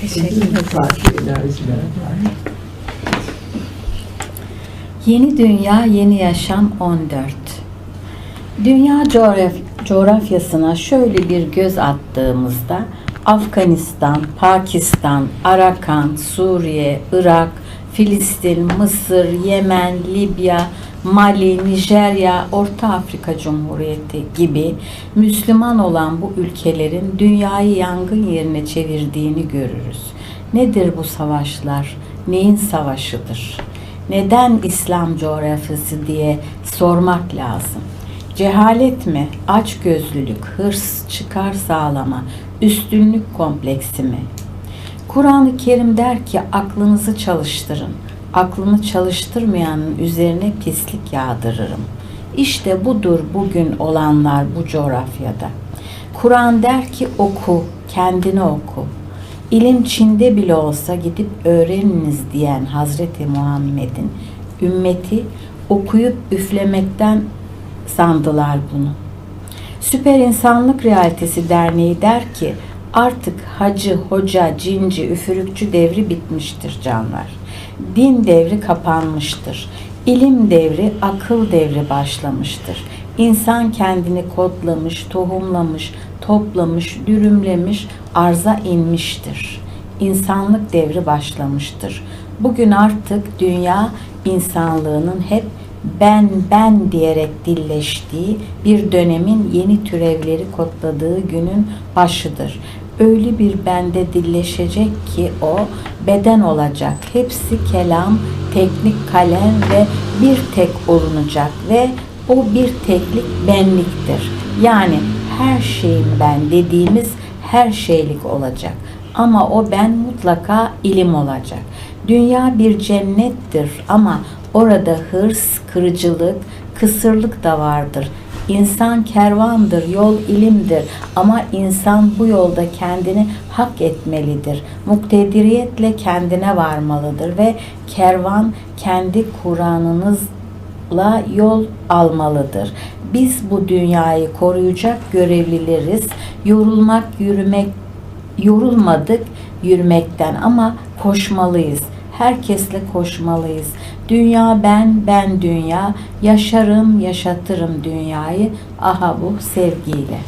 Teşekkür. Yeni Dünya, Yeni Yaşam 14 Dünya coğraf- coğrafyasına şöyle bir göz attığımızda Afganistan, Pakistan, Arakan, Suriye, Irak, Filistin, Mısır, Yemen, Libya, Mali, Nijerya, Orta Afrika Cumhuriyeti gibi Müslüman olan bu ülkelerin dünyayı yangın yerine çevirdiğini görürüz. Nedir bu savaşlar? Neyin savaşıdır? Neden İslam coğrafyası diye sormak lazım. Cehalet mi, açgözlülük, hırs, çıkar sağlama, üstünlük kompleksi mi? Kur'an-ı Kerim der ki aklınızı çalıştırın. Aklını çalıştırmayanın üzerine pislik yağdırırım. İşte budur bugün olanlar bu coğrafyada. Kur'an der ki oku, kendini oku. İlim Çin'de bile olsa gidip öğreniniz diyen Hazreti Muhammed'in ümmeti okuyup üflemekten sandılar bunu. Süper İnsanlık Realitesi Derneği der ki artık hacı, hoca, cinci, üfürükçü devri bitmiştir canlar. Din devri kapanmıştır. İlim devri, akıl devri başlamıştır. İnsan kendini kodlamış, tohumlamış, toplamış, dürümlemiş, arza inmiştir. İnsanlık devri başlamıştır. Bugün artık dünya insanlığının hep ben ben diyerek dilleştiği bir dönemin yeni türevleri kodladığı günün başıdır. Öyle bir bende dilleşecek ki o beden olacak. Hepsi kelam, teknik kalem ve bir tek olunacak ve o bir teklik benliktir. Yani her şeyin ben dediğimiz her şeylik olacak. Ama o ben mutlaka ilim olacak. Dünya bir cennettir ama orada hırs, kırıcılık, kısırlık da vardır. İnsan kervandır, yol ilimdir ama insan bu yolda kendini hak etmelidir. Muktediriyetle kendine varmalıdır ve kervan kendi Kur'an'ınızla yol almalıdır. Biz bu dünyayı koruyacak görevlileriz. Yorulmak, yürümek yorulmadık yürümekten ama koşmalıyız. Herkesle koşmalıyız. Dünya ben, ben dünya. Yaşarım, yaşatırım dünyayı. Aha bu sevgiyle.